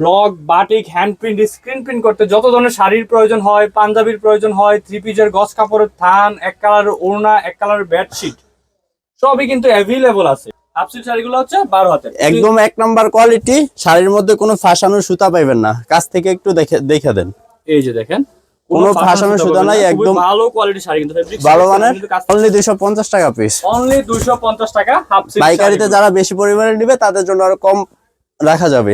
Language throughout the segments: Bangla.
Block batik hand print screen print করতে যত ধরনের শাড়ির প্রয়োজন হয় পাঞ্জাবির প্রয়োজন হয় থ্রি পিসের গস কাপড়ের থান এক কালারের ওড়না এক কালারের বেডশিট সবই কিন্তু অ্যাভেলেবল আছে। আপসিল শাড়িগুলো হচ্ছে হাতের। একদম এক নাম্বার কোয়ালিটি শাড়ির মধ্যে কোনো সুতা না। কাছ থেকে একটু দেখে দেখে দেন। এই যে দেখেন কোনো সুতা নাই, একদম ভালো কোয়ালিটি শাড়ি কিন্তু ভালো মানের অনলি দুইশো পঞ্চাশ টাকা পিস অনলি দুইশো পঞ্চাশ টাকা হাফ সিল্ক পাইকারিতে যারা বেশি পরিমাণে নিবে তাদের জন্য আরও কম রাখা যাবে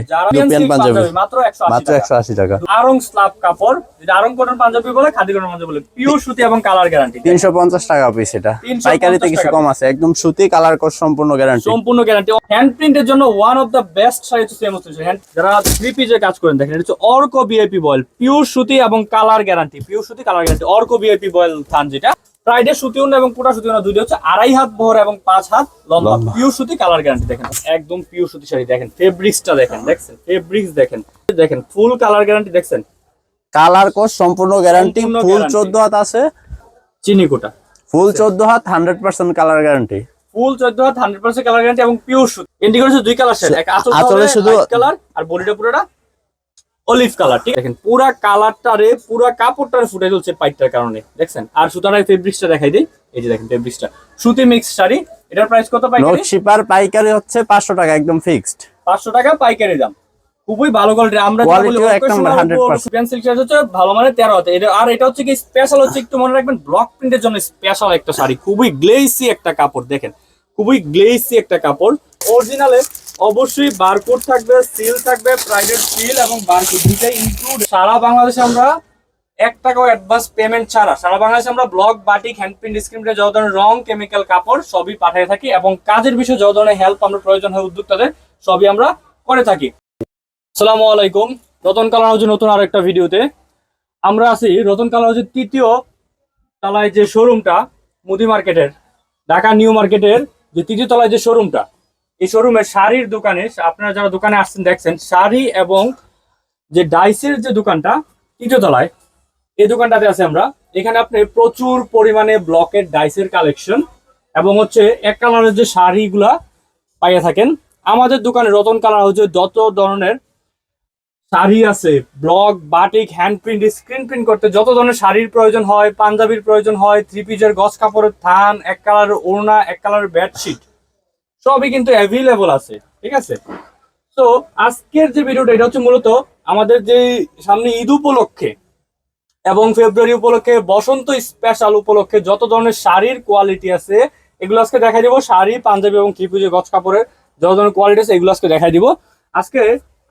silk পাঞ্জাবি মাত্র একশো মাত্র একশো আশি টাকা। আরং স্লাব কাপড় যেটা আরং কটন পাঞ্জাবি বলে খাদি কটন পাঞ্জাবি বলে পিওর সুতি এবং কালার গ্যারান্টি তিনশো পঞ্চাশ টাকা পিস এটা। 350 পাইকারিতে কিছু কম আছে একদম সুতি কালার কোর্স সম্পূর্ণ গ্যারান্টি সম্পূর্ণ গ্যারান্টি হ্যান্ড প্রিন্টের জন্য one of the best sari হচ্ছে সেম হচ্ছে হ্যান্ড যারা থ্রি পিসের কাজ করেন দেখেন এটা হচ্ছে অর্ক বিআইপি বয়েল। পিওর সুতি এবং কালার গ্যারান্টি পিওর সুতি কালার গ্যারান্টি অর্ক বিআইপি বয়েল থান যেটা। ফ্রাইডে সুতি উন্না এবং কোটা সুতি উন্না দুইটা হচ্ছে আড়াই হাত বহর এবং পাঁচ হাত লম্বা। পিওর সুতি কালার গ্যারান্টি দেখেন। একদম পিওর সুতি শাড়ি দেখেন। ফেব্রিক্সটা দেখেন দেখছেন? ফেব্রিক্স দেখেন। দেখেন ফুল কালার গ্যারান্টি দেখছেন? কালার কোর্স সম্পূর্ণ গ্যারান্টি ফুল guarantee। চোদ্দ হাত আছে। চিনি কোটা। ফুল চোদ্দ হাত hundred percent colour guarantee full চোদ্দ হাত হান্ড্রেড পার্সেন্ট কালার গ্যারান্টি এবং পিওর সুতি। ইন্ডিকেটর দুই কালার শেড এক আঁচলে শুধু কালার আর বডিটা পুরোটা অলিভ কালার ঠিক দেখেন পুরা কালারটারে পুরা কাপড়টারে ফুটে চলছে পাইটটার কারণে দেখছেন? আর সুতার ফেব্রিক্সটা দেখাই দিই। এই যে দেখেন ফেব্রিক্সটা সুতি মিক্স শাড়ি এটার প্রাইস কত পাইকারি? নোটশিপার পাইকারি হচ্ছে পাঁচশো টাকা একদম ফিক্সড পাঁচশো টাকা পাইকারি দাম। খুবই ভালো কোয়ালিটি আমরা যেটা বলি এক number, 100% পেন শাড়ি হচ্ছে ভালো মানে তেরো হাতে। এটা আর এটা হচ্ছে কি স্পেশাল হচ্ছে একটু মনে রাখবেন ব্লক প্রিন্টের জন্য স্পেশাল একটা শাড়ি। খুবই গ্লেসি একটা কাপড় দেখেন। খুবই গ্লেসি একটা কাপড়। অরিজিনালে অবশ্যই বারকোড থাকবে সিল থাকবে প্রাইভেট সিল এবং বারকোড দুইটাই ইনক্লুড সারা বাংলাদেশে আমরা এক টাকাও অ্যাডভান্স পেমেন্ট ছাড়া, সারা বাংলাদেশে আমরা ব্লক বাটিক হ্যান্ড প্রিন্ট স্ক্রিপ্টে যত ধরনের রং কেমিক্যাল কাপড় সবই পাঠিয়ে থাকি এবং কাজের বিষয়ে যত ধরনের হেল্প আমরা প্রয়োজন হয় উদ্যোক্তাদের, সবই আমরা করে থাকি। আসসালামু আলাইকুম। রতন কালার হাউজের নতুন আর একটা ভিডিওতে। আমরা আছি রতন কালার হাউজের তৃতীয় তলায় যে শোরুমটা মুদি মার্কেটের, ঢাকা নিউ মার্কেটের যে তৃতীয় তলায় যে শোরুমটা এই শোরুমে শাড়ির দোকানে, আপনারা যারা দোকানে আসছেন, দেখছেন, শাড়ি এবং যে ডাইসের যে দোকানটা, তৃতীয় তলায়, এই দোকানটাতে আছে আমরা। এখানে আপনি প্রচুর পরিমাণে ব্লকের ডাইসের কালেকশন এবং হচ্ছে এক কালারের যে শাড়িগুলা পাইয়া থাকেন। আমাদের দোকানে রতন কালার হচ্ছে যত ধরনের শাড়ি আছে block batik hand print screen print করতে যত ধরনের শাড়ির প্রয়োজন হয়, পাঞ্জাবির প্রয়োজন হয় থ্রি পিসের গস কাপড়ের থান, এক কালারের ওড়না, এক কালারের বেডশিট সবই কিন্তু অ্যাভেলেবল আছে, ঠিক আছে? তো আজকের যে ভিডিওটা এটা হচ্ছে মূলত আমাদের যে সামনে ঈদ উপলক্ষে এবং ফেব্রুয়ারি উপলক্ষে, বসন্ত স্পেশাল উপলক্ষে যত ধরনের শাড়ির কোয়ালিটি আছে, এগুলো আজকে দেখাই দিব, শাড়ি, পাঞ্জাবি এবং থ্রি পিসের গছ কাপড়ের যত ধরনের কোয়ালিটি আছে, এগুলো আজকে দেখাই দিব। আজকে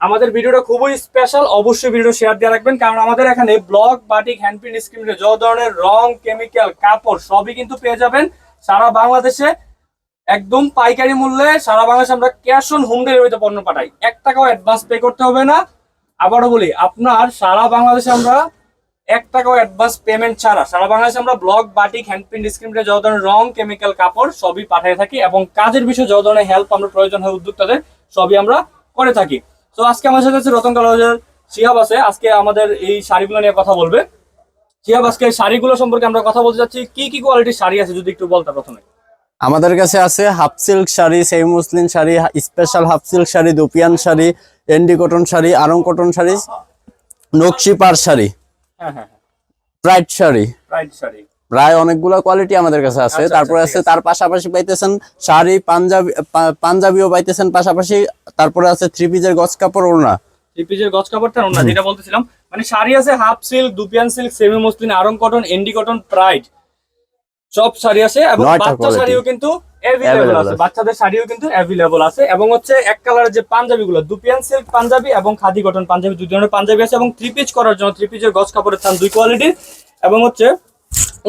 আমাদের ভিডিওটা খুবই স্পেশাল অবশ্যই ভিডিও শেয়ার দিয়ে রাখবেন, কারণ আমাদের এখানে ব্লক বাটিক হ্যান্ড প্রিন্ট স্ক্রিনে যত ধরনের রং কেমিক্যাল কাপড়, সবই কিন্তু পেয়ে যাবেন সারা বাংলাদেশে। একদম পাইকারি মূল্যে সারা বাংলাদেশে আমরা ক্যাশ অন হোম ডেলিভারিতে পণ্য পাঠাই। এক টাকাও অ্যাডভান্স পে করতে হবে না। আবারও বলি, আপনার সারা বাংলাদেশে আমরা এক টাকাও অ্যাডভান্স পেমেন্ট ছাড়া সারা বাংলাদেশে আমরা ব্লক বাটিক হ্যান্ড প্রিন্ট স্ক্রিপ্টে যত ধরনের রং কেমিক্যাল কাপড় সবই পাঠিয়ে থাকি এবং কাজের বিষয়ে যত ধরনের হেল্প আমরা প্রয়োজন হয় উদ্যোক্তাদের, সবই আমরা করে থাকি। তো আজকে আমার সাথে আছে রতন কলেজের শিহাব আছে। আজকে আমাদের এই শাড়িগুলো নিয়ে কথা বলবে। শিহাব আজকে শাড়িগুলো সম্পর্কে আমরা কথা বলতে চাচ্ছি। কি কি কোয়ালিটির শাড়ি আছে যদি একটু বলতে প্রথমে? আমাদের কাছে আছে হাফ সিল্ক শাড়ি সেই মুসলিম sari special half silk sari dupion sari এন্ডি cotton sari Aarong cotton sari নকশি পার শাড়ি হ্যাঁ হ্যাঁ হ্যাঁ। ব্রাইট শাড়ি। রাইট শাড়ি। প্রায় অনেকগুলো কোয়ালিটি আমাদের কাছে আছে। আচ্ছা, তারপরে আচ্ছা, আছে তার পাশাপাশি পাইতেছেন শাড়ি পাঞ্জাবি পাঞ্জাবিও পাইতেছেন পাশাপাশি। তারপরে আছে থ্রি পিসের গছ কাপড় ওড়না। থ্রি গছ কাপড়টা না যেটা বলতেছিলাম। মানে শাড়ি আছে half silk dupion silk semi muslin Aarong cotton এন্ডি cotton pride সব শাড়ি আছে এবং বাচ্চা শাড়িও কিন্তু অ্যাভেলেবল আছে। বাচ্চাদের শাড়িও কিন্তু অ্যাভেলেবল আছে এবং হচ্ছে এক কালারের যে দুপিয়ান সিল্ক পাঞ্জাবি এবং খাদি কটন পাঞ্জাবি দুই ধরনের পাঞ্জাবি আছে এবং থ্রি পিস করার জন্য থ্রি পিসের গছ কাপড়ের থান দুই কোয়ালিটির এবং হচ্ছে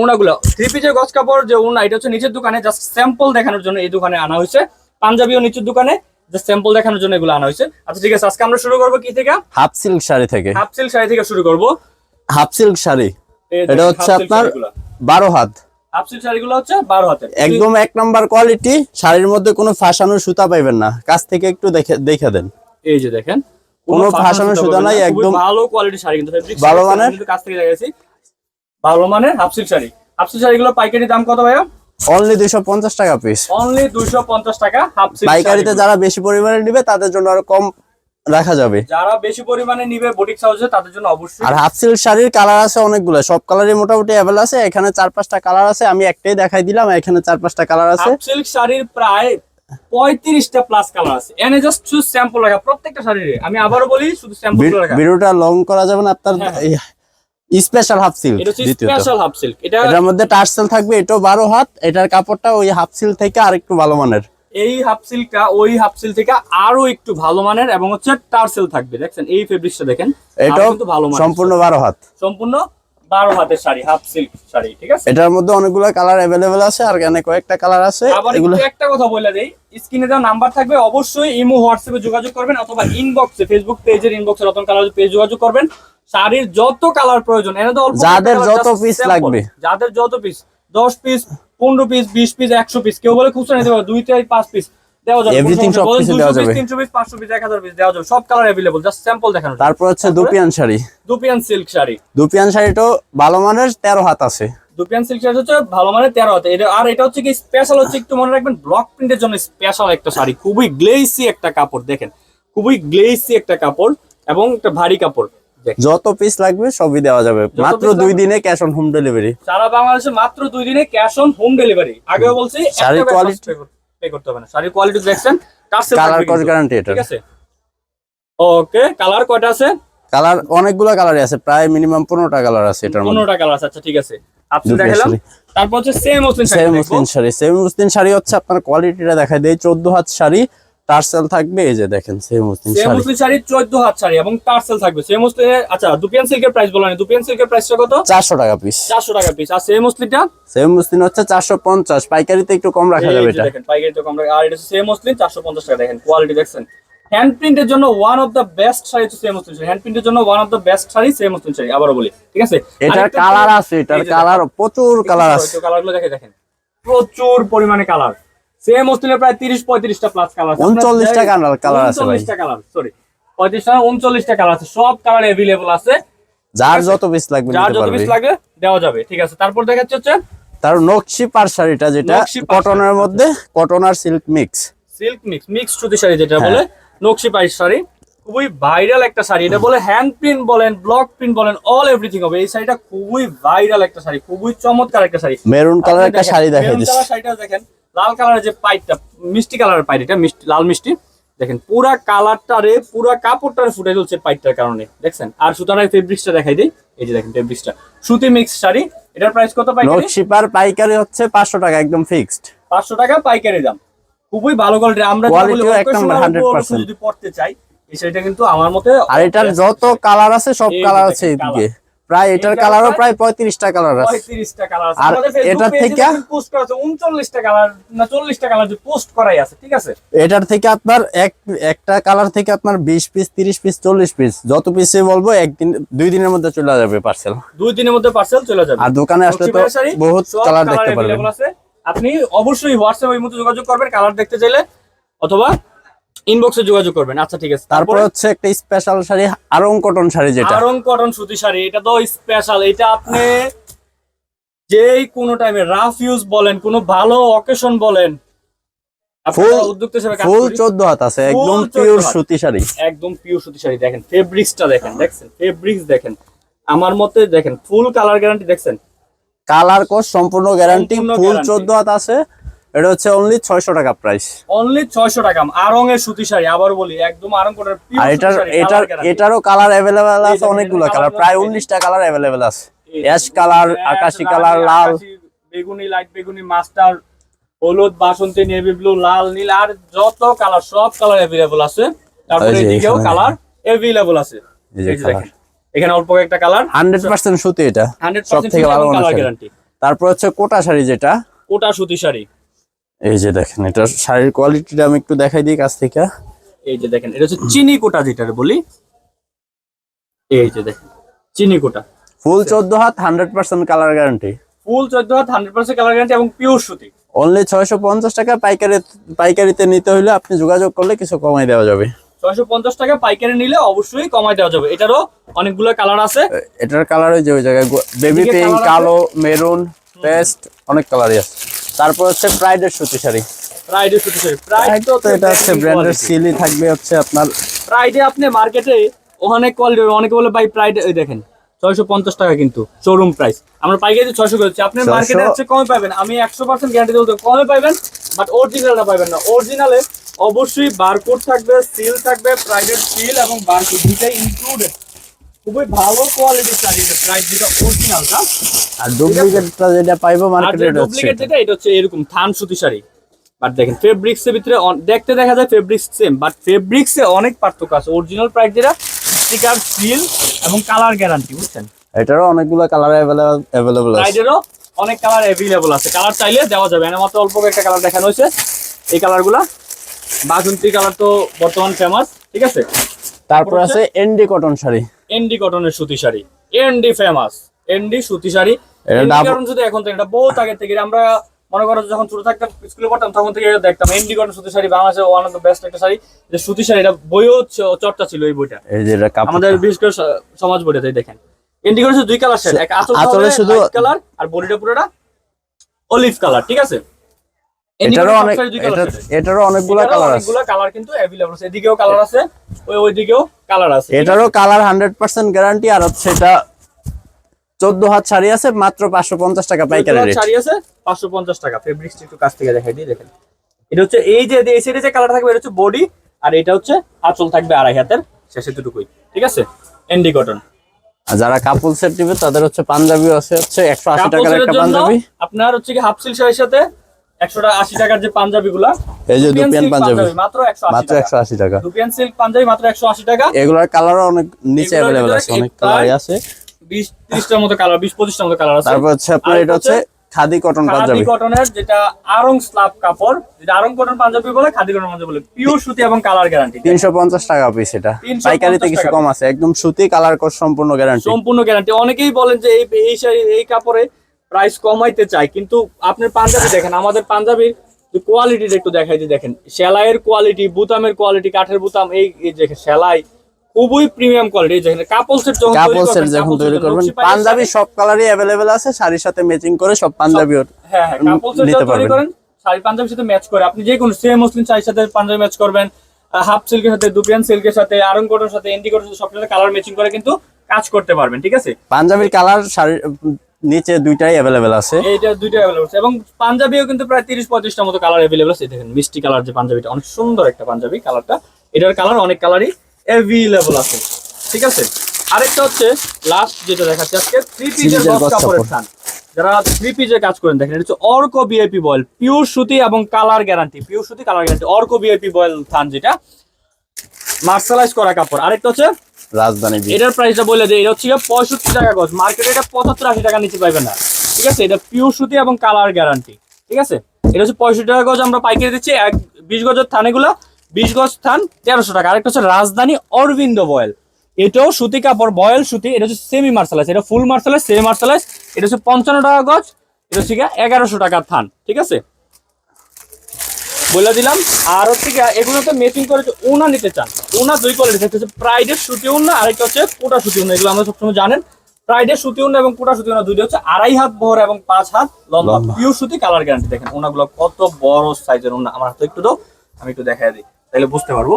ওনাগুলো থ্রি পিসের গছ কাপড় যে ওনা এটা হচ্ছে নিচের দোকানে জাস্ট স্যাম্পল দেখানোর জন্য এই দোকানে আনা হয়েছে। পাঞ্জাবিও নিচের দোকানে জাস্ট স্যাম্পল দেখানোর জন্য এগুলো আনা হয়েছে। আচ্ছা ঠিক আছে আজকে আমরা শুরু করব কি থেকে? হাফ সিল্ক শাড়ি থেকে। হাফ সিল্ক শাড়ি থেকে শুরু করব। Half silk sari. এটা হচ্ছে আপনার বারো হাত। হাফ সিল্ক শাড়িগুলো হচ্ছে বারো হাতের। একদম এক নাম্বার কোয়ালিটি শাড়ির মধ্যে কোনো ফাঁসানোর সুতা পাইবেন না। কাছ থেকে একটু দেখে দেখে দেন। এই যে দেখেন কোনো ফাঁসানোর সুতা নাই, একদম ভালো কোয়ালিটি শাড়ি কিন্তু ভালো? কাছ থেকে ভালো মানের half silk sari. Half silk শাড়িগুলো পাইকারি দাম কত ভাইয়া? অনলি দুইশো পঞ্চাশ টাকা পিস অনলি দুইশো পঞ্চাশ টাকা হাফ সিল্ক পাইকারিতে যারা বেশি পরিমাণে নিবে তাদের জন্য আরও কম রাখা যাবে। যারা বেশি পরিমাণে নিবে বুটিক হাউসে তাদের জন্য অবশ্যই আর হাফ সিল্ক শাড়ির কালার আছে অনেকগুলো। সব কালারই মোটামুটি অ্যাভেল আছে। এখানে চার পাঁচটা কালার আছে। আমি একটাই দেখাই দিলাম। এখানে চার পাঁচটা কালার আছে। হাফ সিল্ক শাড়ির প্রায় পঁয়ত্রিশটা প্লাস কালার আছে। এনে জাস্ট শুধু স্যাম্পল রাখা প্রত্যেকটা শাড়ির আমি আবারও বলি শুধু স্যাম্পল রাখা ভিডিওটা লং করা যাবে না আপনার স্পেশাল হাফ সিল্ক এটা স্পেশাল হাফ সিল্ক। এটা এটার মধ্যে টার্সেল থাকবে এটাও বারো হাত এটার কাপড়টা ওই হাফ সিল্ক থেকে আরেকটু ভালো মানের। এই হাফ সিল্কটা ওই হাফ সিল্ক থেকে আরও একটু ভালো মানের এবং হচ্ছে টার্সেল থাকবে দেখছেন? এই ফেব্রিক্সটা দেখেন এটাও কিন্তু ভালো মানের। সম্পূর্ণ বারো হাত। সম্পূর্ণ বারো হাতের শাড়ি হাফ সিল্ক শাড়ি ঠিক আছে? এটার মধ্যে অনেকগুলো কালার অ্যাভেলেবেল আছে আর এখানে কয়েকটা কালার আছে। এগুলো একটা কথা বলে দেই স্ক্রিনে দেওয়া নাম্বার থাকবে অবশ্যই ইমো হোয়াটসঅ্যাপে যোগাযোগ করবেন অথবা ইনবক্সে ফেসবুক পেজের ইনবক্সে রতন কালার পেজ যোগাযোগ করবেন। শাড়ির যত কালার প্রয়োজন এনে তো যাদের যত sample। লাগবে। যাদের যত পিস দশ পিস পনেরো পিস বিশ পিস একশো পিস কেউ বলে খুচরা নিতে পারবে দুই থেকে পাঁচ পিস দেওয়া যাবে। Everything সব কিছু দেওয়া যাবে। তিনশো পিস পাঁচশো পিস এক হাজার পিস দেওয়া যাবে। সব কালার অ্যাভেলেবল জাস্ট স্যাম্পল দেখানো তারপর হচ্ছে dupion sari. Dupion silk sari. Dupion শাড়িটাও ভালো মানের তেরো হাত আছে। দুপিয়ান সিল্ক শাড়ি হচ্ছে ভালো মানে তেরো হাতে। এটা আর এটা হচ্ছে কি স্পেশাল হচ্ছে একটু মনে রাখবেন ব্লক প্রিন্টের জন্য স্পেশাল একটা শাড়ি। খুবই গ্লেসি একটা কাপড় দেখেন। খুবই গ্লেসি একটা কাপড় এবং একটা ভারী কাপড়। যত পিস লাগবে সবই দেওয়া যাবে। মাত্র দুই দিনে ক্যাশ অন হোম ডেলিভারি সারা বাংলাদেশে মাত্র দুই দিনে ক্যাশ অন হোম ডেলিভারি আগেও বলছি শাড়ির quality- পে করতে হবে না। শাড়ির কোয়ালিটি দেখছেন কালার কস গ্যারান্টি এটা। ঠিক আছে? ওকে কালার কয়টা আছে? কালার অনেকগুলো কালারই আছে প্রায় মিনিমাম পনেরোটা কালার আছে এটার মধ্যে। পনেরোটা কালার আছে আচ্ছা ঠিক আছে। আপনি দেখালাম। তারপর হচ্ছে সেম মুসলিম শাড়ি সেম মুসলিম শাড়ি। সেম মুসলিম শাড়ি হচ্ছে আপনার কোয়ালিটিটা দেখাই দেয় চোদ্দ হাত শাড়ি টার্সেল থাকবে এই যে দেখেন সেম মুসলিম সেম মুসলিম শাড়ি চোদ্দ হাত শাড়ি এবং টার্সেল থাকবে। সেম মুসলিম আচ্ছা দুপিয়ান সিল্কের প্রাইস বলেন দুপিয়ান সিল্কের প্রাইসটা কত? চারশো টাকা পিস চারশো টাকা পিস আর সেম মুসলিমটা? সেম মুসলিম হচ্ছে চারশো পঞ্চাশ। পাইকারিতে একটু কম রাখা যাবে এটা। দেখেন পাইকারি তো কম রাখে। আর এটা সেম মুসলিম চারশো পঞ্চাশ টাকা। দেখেন কোয়ালিটি দেখছেন। হ্যান্ড প্রিন্টের জন্য one of the best sari হচ্ছে সেম মুসলিম শাড়ি। হ্যান্ড প্রিন্টের জন্য one of the best sari same muslin sari আবারও বলি ঠিক আছে? এটার কালার আছে এটার কালার প্রচুর কালার আছে। কালারগুলো দেখে দেখেন। প্রচুর পরিমাণে কালার সেম প্রায় তিরিশ পঁয়ত্রিশটা প্লাস কালার 39টা colour- colour আছে। উনচল্লিশটা কালার সরি পঁয়ত্রিশটা উনচল্লিশটা কালার আছে। সব কালার অ্যাভেলেবল আছে। যার যত পিস লাগবে যার যত পিস লাগে দেওয়া যাবে। ঠিক আছে তারপর দেখাচ্ছে হচ্ছে তার নকশি পার শাড়িটা যেটা কটনের মধ্যে কটন আর silk mix silk mix mix সুতি শাড়ি যেটা হ্যাঁ। বলে নকশি পাইস শাড়ি। খুবই ভাইরাল একটা শাড়ি। এটা বলে হ্যান্ড প্রিন্ট বলেন ব্লক প্রিন্ট বলেন অল এভরিথিং হবে। এই শাড়িটা খুবই ভাইরাল একটা শাড়ি খুবই চমৎকার একটা শাড়ি। মেরুন কালার একটা শাড়ি দেখাই দিচ্ছে। কালার শাড়িটা দেখেন। লাল কালারের যে পাইপটা মিষ্টি কালারের পাইপ এটা মিষ্টি লাল মিষ্টি। দেখেন পুরা কালারটারে পুরা কাপড়টারে ফুটে চলছে পাইপটার কারণে দেখছেন? আর সুতার ফেব্রিক্সটা দেখাই দিই। এই যে দেখেন ফেব্রিক্সটা সুতি মিক্স শাড়ি এটার প্রাইস কত পাইকারি? নকশি পার পাইকারি হচ্ছে পাঁচশো টাকা একদম ফিক্সড পাঁচশো টাকা পাইকারি দাম। খুবই ভালো কোয়ালিটি আমরা যেটা বলি, Quality-ও এক occasional number, 100% যদি পড়তে চাই এই শাড়িটা কিন্তু আমার মতে আর এটার যত কালার আছে সব কালার আছে এদিকে। প্রায় এটার কালারও প্রায় পঁয়ত্রিশটা কালার আছে। পঁয়ত্রিশটা কালার আছে। আর এটার থেকে- পোস্ট করা আছে উনচল্লিশটা কালার না চল্লিশটা কালার পোস্ট করাই আছে ঠিক আছে? এটার থেকে আপনার এক একটা কালার থেকে আপনার বিশ পিস তিরিশ পিস চল্লিশ পিস যত পিসে বলব একদিন দুই দিনের মধ্যে চলে যাবে পার্সেল দুই দিনের মধ্যে পার্সেল চলে যাবে। আর দোকানে আসলে তো বহুত কালার দেখতে পারবেন। আপনি অবশ্যই হোয়াটসঅ্যাপ মধ্যে যোগাযোগ করবেন কালার দেখতে চাইলে অথবা ইনবক্সে যোগাযোগ করবেন। আচ্ছা ঠিক আছে। তারপরে হচ্ছে একটা স্পেশাল শাড়ি আরং কটন শাড়ি যেটা। আরং কটন সুতি শাড়ি এটা তো স্পেশাল এটা আপনি যেই কোনো টাইমে রাফ ইউজ বলেন কোনো ভালো অকেশন বলেন ফুল করি। চোদ্দ হাত আছে একদম পিওর সুতি শাড়ি। একদম পিওর সুতি শাড়ি। দেখেন ফেব্রিক্সটা দেখেন দেখছেন? ফেব্রিক্স দেখেন। আমার মতে দেখেন ফুল কালার গ্যারান্টি দেখছেন? কালার কোর্স সম্পূর্ণ গ্যারান্টি ফুল guarantee। চোদ্দ হাত আছে। এটা হচ্ছে অনলি ছয়শো টাকা প্রাইস অনলি ছয়শো টাকা। আরং এর সুতি শাড়ি আবার বলি একদম আরং কোটার আর এটার এটার এটারও কালার অ্যাভেলেবেল আছে অনেকগুলো কালার প্রায়গুলো উনিশটা কালার অ্যাভেলেবেল আছে। অ্যাশ কালার আকাশি কালার লাল। বেগুনি লাইট বেগুনি মাস্টার হলুদ বাসন্তী নেভি ব্লু লাল নীল আর যত কালার সব কালার অ্যাভেলেবল আছে। তারপরে এদিকেও কালার অ্যাভেলেবল আছে। এখানে অল্প একটা কালার হান্ড্রেড পার্সেন্ট সুতি এটা। হান্ড্রেড সব থেকে ভালো গ্যারান্টি তারপর হচ্ছে কোটা শাড়ি যেটা। কোটা সুতি শাড়ি। এই যে দেখেন এটা শাড়ির কোয়ালিটিটা আমি একটু দেখাই দিই কাছ থেকে। এই যে দেখেন এটা হচ্ছে চিনি কোটা যেটা বলি। এই যে দেখেন চিনি কোটা। ফুল চোদ্দ হাত hundred percent colour guarantee full চোদ্দ হাত হান্ড্রেড পার্সেন্ট কালার গ্যারান্টি এবং পিওর সুতি। অনলি ছয়শো পঞ্চাশ টাকা পাইকারি পাইকারিতে নিতে হলে আপনি যোগাযোগ করলে কিছু কমাই দেওয়া যাবে। ছয়শো পঞ্চাশ টাকা পাইকারি নিলে অবশ্যই কমাই দেওয়া যাবে। এটারও অনেকগুলো কালার আছে। এটার কালার ওই যে ওই জায়গায় বেবি পিঙ্ক কালো মেরুন পেস্ট অনেক কালারই আছে। তারপর হচ্ছে প্রাইডের সুতি শাড়ি। প্রাইডের সুতি শাড়ি। প্রাইড তো এটা হচ্ছে ব্র্যান্ডের সিলি থাকবে হচ্ছে আপনার প্রাইডে আপনি মার্কেটে অনেক কোয়ালিটি অনেকে বলে ভাই প্রাইড এই দেখেন ছয়শো পঞ্চাশ টাকা কিন্তু শোরুম প্রাইস আমরা পাইকারি ছয়শো করেছি আপনি মার্কেটে হচ্ছে কমে পাবেন। আমি একশো পার্সেন্ট গ্যারান্টি বলতে কমে পাবেন বাট অরিজিনালটা পাবেন না। অরিজিনালে অবশ্যই বারকোড থাকবে সিল থাকবে প্রাইডের সিল এবং বারকোড দুটাই ইনক্লুডেড খুবই ভালো কোয়ালিটির শাড়ি এটা প্রাইস যেটা অরিজিনালটা আর ডুপ্লিকেটটা যেটা পাইবো মার্কেটে এটা হচ্ছে ডুপ্লিকেট যেটা এটা হচ্ছে এরকম থান সুতি শাড়ি। বাট দেখেন ফেব্রিক্স এর ভিতরে দেখতে দেখা যায় ফেব্রিক্স সেম বাট ফেব্রিক্স অনেক পার্থক্য আছে। অরিজিনাল প্রাইস যেটা স্টিকার সিল এবং কালার গ্যারান্টি বুঝছেন? এটারও অনেকগুলো কালার অ্যাভেলেবল আছে। প্রাইডেরও অনেক কালার অ্যাভেলেবল আছে। কালার চাইলে দেওয়া যাবে। এর মাত্র অল্প একটা কালার দেখানো হয়েছে। এই কালারগুলা বাসন্তী কালার তো বর্তমান ফেমাস ঠিক আছে? তারপর আছে এনডি কটন শাড়ি। এনডি কটনের সুতি শাড়ি। এনডি ফেমাস এনডি সুতি শাড়ি। কটন শুধু এখন থেকে এটা বহুত আগে থেকে আমরা মনে করো যখন ছোট থাকতাম স্কুলে পড়তাম তখন থেকে দেখতাম। এনডি কটন সুতি শাড়ি বাংলাদেশের ওয়ান অফ দ্য বেস্ট একটা শাড়ি। যে সুতি শাড়ি এটা বইও চর্চা ছিল এই বইটা। এই যে আমাদের বিশেষ করে সমাজ বইটাতে দেখেন। এনডি কটন দুই কালার শেড। এক আঁচল শুধু- কালার আর বডিটা পুরোটা অলিভ কালার ঠিক আছে? এটারও অনেক। এটারও অনেকগুলো কালার আছে অনেকগুলো কালার কিন্তু অ্যাভেলেবল আছে। এদিকেও কালার আছে ওই ওইদিকেও কালার আছে। এটারও কালার হান্ড্রেড পার্সেন্ট গ্যারান্টি আর হচ্ছে এটা চোদ্দ হাত শাড়ি আছে মাত্র পাঁচশো পঞ্চাশ টাকা পাইকারি রেট শাড়ি আছে পাঁচশো পঞ্চাশ টাকা। ফেব্রিক্স একটু কাছ থেকে দেখাই দিই দেখেন। এটা হচ্ছে এই যে এই সাইডে যে কালার থাকবে এটা হচ্ছে বডি আর এটা হচ্ছে আঁচল থাকবে আড়াই হাতের শেষে দুটুকুই। ঠিক আছে? এনডি কটন আর যারা কাপল সেট নিবে তাদের হচ্ছে পাঞ্জাবি আছে হচ্ছে একশো আশি টাকার একটা পাঞ্জাবি। আপনার হচ্ছে কি হাফ সিল শাড়ির সাথে একশো আশি টাকার যে পাঞ্জাবিগুলা এই যে দুপিয়ান পাঞ্জাবি। মাত্র একশো আশি মাত্র টাকা। দুপিয়ান সিল্ক পাঞ্জাবি মাত্র একশো আশি টাকা। এগুলোর কালারও অনেক নিচে ভিতরে আছে অনেক কালারই আছে। বিশ ত্রিশটার মতো কালার বিশ পঁচিশটার মতো কালার আছে। তারপর হচ্ছে আপনার এটা হচ্ছে খাদি কটন খাদি পাঞ্জাবি। কটনের যেটা আরং স্লাব কাপড় যেটা আরং কটন পাঞ্জাবি বলে খাদি কটন পাঞ্জাবি বলে পিওর সুতি এবং কালার গ্যারান্টি তিনশো পঞ্চাশ টাকা পিস এটা। 350 পাইকারিতে কিছু কম আছে একদম সুতি কালার সম্পূর্ণ গ্যারান্টি সম্পূর্ণ গ্যারান্টি অনেকেই বলেন যে এই এই শাড়ি এই কাপড়ে প্রাইস কমাইতে চাই কিন্তু আপনার পাঞ্জাবি দেখেন আমাদের পাঞ্জাবির কোয়ালিটিটা একটু দেখাই দিয়ে দেখেন সেলাইয়ের কোয়ালিটি বুতামের কোয়ালিটি কাঠের বুতাম এই দেখেন সেলাই খুবই প্রিমিয়াম কোয়ালিটি দেখেন কাপল সেট যখন কাপল সেট যখন তৈরি করবেন পাঞ্জাবি সব কালারই অ্যাভেলেবেল আছে শাড়ির সাথে ম্যাচিং করে সব পাঞ্জাবিও হ্যাঁ হ্যাঁ কাপল সেট নিতে তৈরি করেন শাড়ি পাঞ্জাবির সাথে ম্যাচ করে আপনি যে কোনো সেম মুসলিম শাড়ির সাথে পাঞ্জাবি ম্যাচ করবেন হাফ সিল্কের সাথে দুপিয়ান সিল্কের সাথে আরং কটনের সাথে এন্ডি কটনের সাথে সবটাতে কালার ম্যাচিং করে কিন্তু কাজ করতে পারবেন ঠিক আছে? পাঞ্জাবির কালার শাড়ির নিচে দুইটাই অ্যাভেলেবেল আছে। এইটা দুইটা অ্যাভেলেবল আছে। এবং পাঞ্জাবিও কিন্তু প্রায় তিরিশ পঁয়ত্রিশটার মতো কালার অ্যাভেলেবল আছে। দেখেন মিষ্টি কালার যে পাঞ্জাবিটা অনেক সুন্দর একটা পাঞ্জাবি কালারটা এটার কালার অনেক কালারই অ্যাভেলেবল আছে। ঠিক আছে? আরেকটা হচ্ছে লাস্ট যেটা দেখাচ্ছি আজকে থ্রি পিসের গজ কাপড়ের থান যারা থ্রি পিসের কাজ করেন দেখেন এটা হচ্ছে অর্ক ভিআইপি বয়েল পিওর সুতি এবং কালার গ্যারান্টি পিওর সুতি কালার গ্যারান্টি অর্ক বিআইপি বয়েল থান যেটা। মার্শালাইজ করা কাপড়। আরেকটা হচ্ছে রাজধানী এটার প্রাইসটা বলে যে এটা হচ্ছে পঁয়ষট্টি টাকা গজ মার্কেটে এটা পঁচাত্তর আশি টাকা নিচে পাইবেন না। ঠিক আছে? এটা পিওর সুতি এবং কালার গ্যারান্টি ঠিক আছে? এটা হচ্ছে পঁয়ষট্টি টাকা গজ আমরা পাইকারি দিচ্ছি এক বিশ গজের থানেগুলো বিশ গজ থান তেরোশো টাকা। আরেকটা হচ্ছে রাজধানী অরবিন্দ বয়েল। এটাও সুতি কাপড়, বয়েল সুতি, এটা হচ্ছে সেমি মার্শালাইজ এটা ফুল মার্শালাইজ সেমি মার্শালাইজ এটা হচ্ছে পঞ্চান্ন টাকা গজ এটা হচ্ছে এগারোশো টাকার থান। ঠিক আছে? বলে দিলাম। আর হচ্ছে কি এগুলোতে মেচিং করে ওনা নিতে চান। ওনা দুই কোয়ালিটি একটা হচ্ছে প্রাইডের সুতি ওনা আরেকটা হচ্ছে কোটা সুতি ওনা এগুলো আমরা সবসময় জানেন। প্রাইডের সুতি ওনা এবং কোটা সুতি ওনা দুইটা হচ্ছে আড়াই হাত বহর এবং পাঁচ হাত লম্বা। পিওর সুতি কালার গ্যারান্টি দেখেন ওনাগুলো কত বড় সাইজের ওনা। আমার হাতে একটু দাও আমি একটু দেখাই দিই। তাহলে বুঝতে পারব।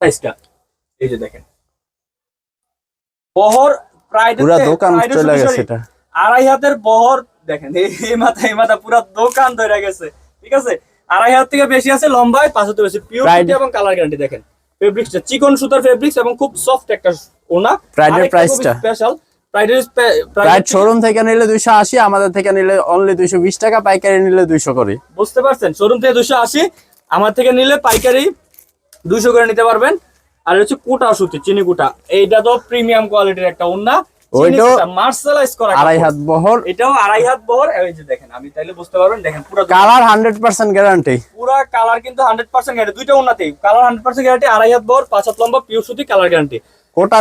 সাইজটা এই যে দেখেন। বহর প্রাইড পুরা দোকান চলে গেছে এটা। আড়াই হাতের বহর দেখেন এই এই মাথা এই মাথা পুরা দোকান ধরে গেছে। ঠিক আছে? আড়াই হাত থেকে বেশি আছে লম্বায় পাঁচ হাতে বেশি পিওর এবং কালার গ্যারান্টি দেখেন। ফেব্রিক্সটা চিকন সুতার ফেব্রিক্স এবং খুব সফট একটা ওনা Pride এর price টা? স্পেশাল প্রাইডের প্রায় শোরুম থেকে নিলে দুইশো আশি আমাদের থেকে নিলে অনলি দুইশো বিশ টাকা পাইকারি নিলে দুইশো করে। বুঝতে পারছেন? শোরুম থেকে দুশো আশি আমার থেকে নিলে পাইকারি দুশো করে নিতে পারবেন। আর হচ্ছে কোটা সুতি চিনি কোটা। এইটা তো প্রিমিয়াম কোয়ালিটির একটা ওন্না ওইটাও মার্শালাইজ করা আড়াই হাত বহর। এটাও আড়াই হাত বহর। এই যে দেখেন আমি তাইলে বুঝতে পারবেন দেখেন পুরো কালার হান্ড্রেড পার্সেন্ট গ্যারান্টি পুরা কালার কিন্তু হান্ড্রেড পার্সেন্ট গ্যারান্টি দুইটা উন্নতি। কালার হান্ড্রেড পার্সেন্ট গ্যারান্টি আড়াই হাত বহর পাঁচ হাত লম্বা পিওর সুতি কালার গ্যারান্টি কোটা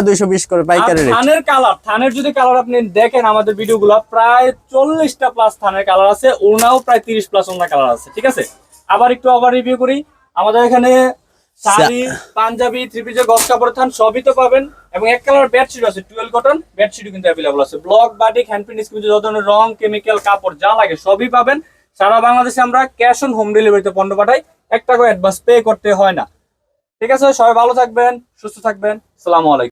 করে পাইকারি রেট থানের কালার থানের যদি কালার আপনি দেখেন আমাদের ভিডিও গুলো প্রায় চল্লিশটা প্লাস থানের কালার আছে ওনাও প্রায় তিরিশ প্লাস ওনার কালার আছে ঠিক আছে? আবার একটু আবার রিভিউ করি। আমাদের এখানে শাড়ি, পাঞ্জাবি থ্রি পিসের গস কাপড় থান সবই তো পাবেন। এবং এক কালার বেডশিট আছে টুয়েলভ কটন বেডশিটও কিন্তু অ্যাভেলেবল আছে। ব্লক বাটিক হ্যান্ডপ্রিন্ট স্ক্রিন যত ধরনের রং কেমিক্যাল কাপড় যা লাগে সবই পাবেন। সারা বাংলাদেশে আমরা ক্যাশ অন হোম ডেলিভারিতে পণ্য পাঠাই এক টাকা অ্যাডভান্স পে করতে হয় না। ঠিক আছে, সবাই ভালো থাকবেন, সুস্থ থাকবেন, সালামু আলাইকুম।